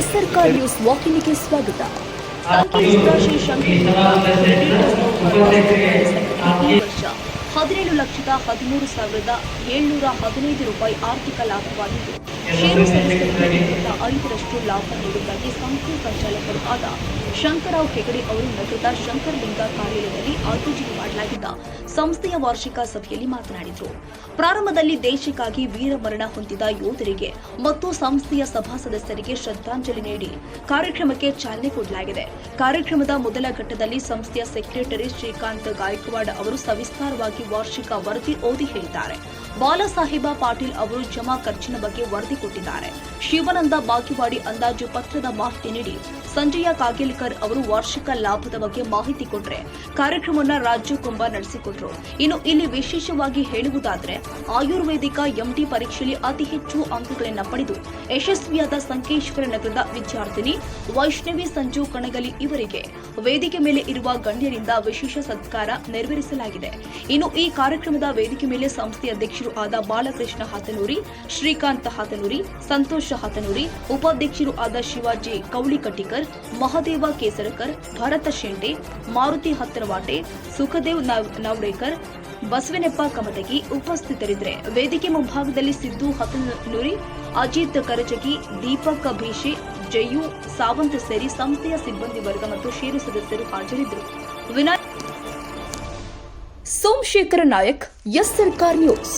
News ವಾಹಿನಿಗೆ ಸ್ವಾಗತ ಸಂಕೇಶ್ವರ ಶ್ರೀ ಶಂಕರ ಈ ವರ್ಷ ಹದಿನೇಳು ಲಕ್ಷದ ಹದಿಮೂರು ಸಾವಿರದ ಏಳ್ನೂರ ಹದಿನೈದು ರೂಪಾಯಿ ಆರ್ಥಿಕ ಲಾಭವಾಗಿದ್ದು ಷೇರು ಸಂಸ್ಥೆಗಳಿಂದ ಐದರಷ್ಟು ಲಾಭ ನೀಡುವುದಾಗಿ ಸಂಸ್ಥೆ ಸಂಚಾಲಕರು ಆದ ಶಂಕರಾವ್ ಹೆಗಡೆ ಅವರು ನಗರದ ಶಂಕರಲಿಂಗ ಕಾರ್ಯಾಲಯದಲ್ಲಿ ಆಯೋಜನೆ ಮಾಡಲಾಗಿದ್ದ ಸಂಸ್ಥೆಯ ವಾರ್ಷಿಕ ಸಭೆಯಲ್ಲಿ ಮಾತನಾಡಿದರು. ಪ್ರಾರಂಭದಲ್ಲಿ ದೇಶಕ್ಕಾಗಿ ವೀರಮರಣ ಹೊಂದಿದ ಯೋಧರಿಗೆ ಮತ್ತು ಸಂಸ್ಥೆಯ ಸಭಾ ಸದಸ್ಯರಿಗೆ ಶ್ರದ್ಧಾಂಜಲಿ ನೀಡಿ ಕಾರ್ಯಕ್ರಮಕ್ಕೆ ಚಾಲನೆ ಕೊಡಲಾಗಿದೆ. ಕಾರ್ಯಕ್ರಮದ ಮೊದಲ ಘಟ್ಟದಲ್ಲಿ ಸಂಸ್ಥೆಯ ಸೆಕ್ರೆಟರಿ ಶ್ರೀಕಾಂತ್ ಗಾಯಕ್ವಾಡ್ ಅವರು ಸವಿಸ್ತಾರವಾಗಿ ವಾರ್ಷಿಕ ವರದಿ ಓದಿ ಹೇಳಿದ್ದಾರೆ. ಬಾಲಸಾಹೇಬ ಪಾಟೀಲ್ ಅವರು ಜಮಾ ಖರ್ಚಿನ ಬಗ್ಗೆ ವರದಿ ಕೊಟ್ಟಿದ್ದಾರೆ. ಶಿವಾನಂದ ಬಾಗಿವಾಡಿ ಅಂದಾಜು ಪತ್ರದ ಮಾಹಿತಿ ನೀಡಿ ಸಂಜಯ ಕಾಗೇಲ್ಕರ್ ಅವರು ವಾರ್ಷಿಕ ಲಾಭದ ಬಗ್ಗೆ ಮಾಹಿತಿ ಕೊಟ್ಟರೆ ಕಾರ್ಯಕ್ರಮವನ್ನು ರಾಜ್ಯ ಕುಂಭ ನಡೆಸಿಕೊಟ್ರು. ಇನ್ನು ಇಲ್ಲಿ ವಿಶೇಷವಾಗಿ ಹೇಳುವುದಾದರೆ ಆಯುರ್ವೇದಿಕ ಎಂಡಿ ಪರೀಕ್ಷೆಯಲ್ಲಿ ಅತಿ ಹೆಚ್ಚು ಅಂಕಗಳನ್ನು ಪಡೆದು ಯಶಸ್ವಿಯಾದ ಸಂಕೇಶ್ವರ ನಗರದ ವಿದ್ಯಾರ್ಥಿನಿ ವೈಷ್ಣವಿ ಸಂಜು ಕಣಗಲಿ ಇವರಿಗೆ ವೇದಿಕೆ ಮೇಲೆ ಇರುವ ಗಣ್ಯರಿಂದ ವಿಶೇಷ ಸತ್ಕಾರ ನೆರವೇರಿಸಲಾಗಿದೆ. ಇನ್ನು ಈ ಕಾರ್ಯಕ್ರಮದ ವೇದಿಕೆ ಮೇಲೆ ಸಂಸ್ಥೆಯ ಅಧ್ಯಕ್ಷರು ಆದ ಬಾಲಕೃಷ್ಣ ಹಾತನೂರಿ, ಶ್ರೀಕಾಂತ್ ಹಾತನೂರಿ, ಸಂತೋಷ ಹಾತನೂರಿ, ಉಪಾಧ್ಯಕ್ಷರು ಆದ ಶಿವಾಜಿ ಕೌಳಿಕಟ್ಟಿಕರ್, ಮಹದೇವ ಕೇಸರಕರ್, ಭರತ ಶೆಂಡೆ, ಮಾರುತಿ ಹತ್ತರವಾಟೆ, ಸುಖದೇವ್ ನಾವ್- ನಾವ್ಡೇಕರ್, ಬಸವನೆಪ್ಪ ಕಮಟಗಿ ಉಪಸ್ಥಿತರಿದ್ದರೆ. ವೇದಿಕೆ ಮುಂಭಾಗದಲ್ಲಿ ಸಿದ್ದು ಹತನೂರಿ, ಅಜಿತ್ ಕರಜಗಿ ದೀಪಕ್ ಭೀಷೆ ಜಯು, ಸಾವಂತ್ ಸೇರಿ ಸಂಸ್ಥೆಯ ಸಿಬ್ಬಂದಿ ವರ್ಗ ಮತ್ತು ಷೇರು ಸದಸ್ಯರು ಹಾಜರಿದ್ದರು. Somashekhara Nayak S Sarkar news.